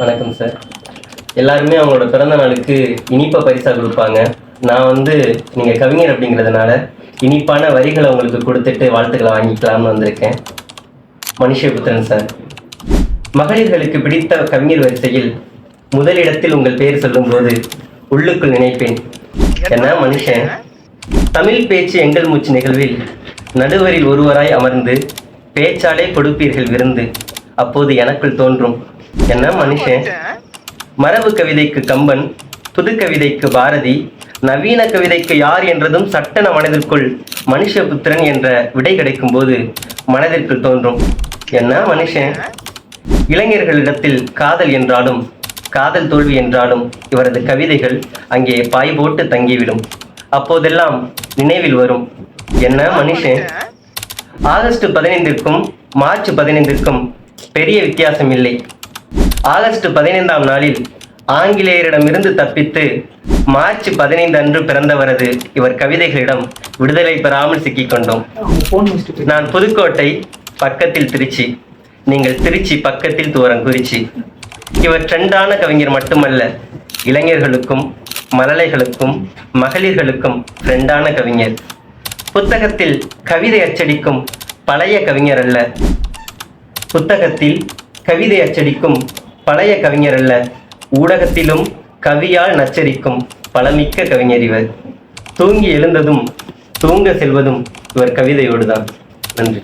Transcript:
வணக்கம் சார். எல்லாருமே அவங்களோட பிறந்த நாளுக்கு இனிப்பை பரிசாக கொடுப்பாங்க. நான் வந்து நீங்கள் கவிஞர் அப்படிங்கிறதுனால இனிப்பான வரிகளை உங்களுக்கு கொடுத்துட்டு வாழ்த்துக்களை வாங்கிக்கலாம்னு வந்திருக்கேன். மனுஷபுத்திரன் சார். மகளிர்களுக்கு பிடித்த கவிஞர் வரிசையில் முதலிடத்தில் உங்கள் பெயர் சொல்லும்போது உள்ளுக்குள் நினைப்பேன். என்ன மனுஷன்? தமிழ் பேச்சு எங்கள் மூச்சு நிகழ்வில் நடுவரில் ஒருவராய் அமர்ந்து பேச்சாலே கொடுப்பீர்கள் விருந்து. அப்போது எனக்குள் தோன்றும் என்ன மனுஷன் மரபு கவிதைக்கு கம்பன் புது கவிதைக்கு பாரதி நவீன கவிதைக்கு யார் என்றதும் சட்டன மனதிற்குள் மனுஷபுத்திரன் என்ற விடை கிடைக்கும் போது மனதிற்குள் தோன்றும். என்ன மனுஷன் இளைஞர்களிடத்தில் காதல் என்றாலும் காதல் தோல்வி என்றாலும் இவரது கவிதைகள் அங்கே பாய் போட்டு தங்கிவிடும். அப்போதெல்லாம் நினைவில் வரும். என்ன மனுஷன் ஆகஸ்ட் பதினைந்திற்கும் மார்ச் பதினைந்திற்கும் பெரிய வித்தியாசம் இல்லை. ஆகஸ்ட் பதினைந்தாம் நாளில் ஆங்கிலேயரிடமிருந்து தப்பித்து மார்ச் பதினைந்து அன்று பிறந்தவரது இவர் கவிதைகளிடம் விடுதலை பெறாமல் சிக்கிக் கொண்டோம். நான் புதுக்கோட்டை பக்கத்தில் திருச்சி நீங்கள் திருச்சி பக்கத்தில் தூரங்குறிச்சி இவர் ட்ரெண்டான கவிஞர் மட்டுமல்ல இளைஞர்களுக்கும் மழலைகளுக்கும் மகளிர்களுக்கும் ட்ரெண்டான கவிஞர். புத்தகத்தில் கவிதை அச்சடிக்கும் பழைய கவிஞர் அல்ல. புத்தகத்தில் கவிதை அச்சடிக்கும் பழைய கவிஞர் அல்ல. ஊடகத்திலும் கவியால் நச்சரிக்கும் பலமிக்க கவிஞர் இவர். தூங்கி எழுந்ததும் தூங்க செல்வதும் இவர் கவிதையோடுதான். நன்றி.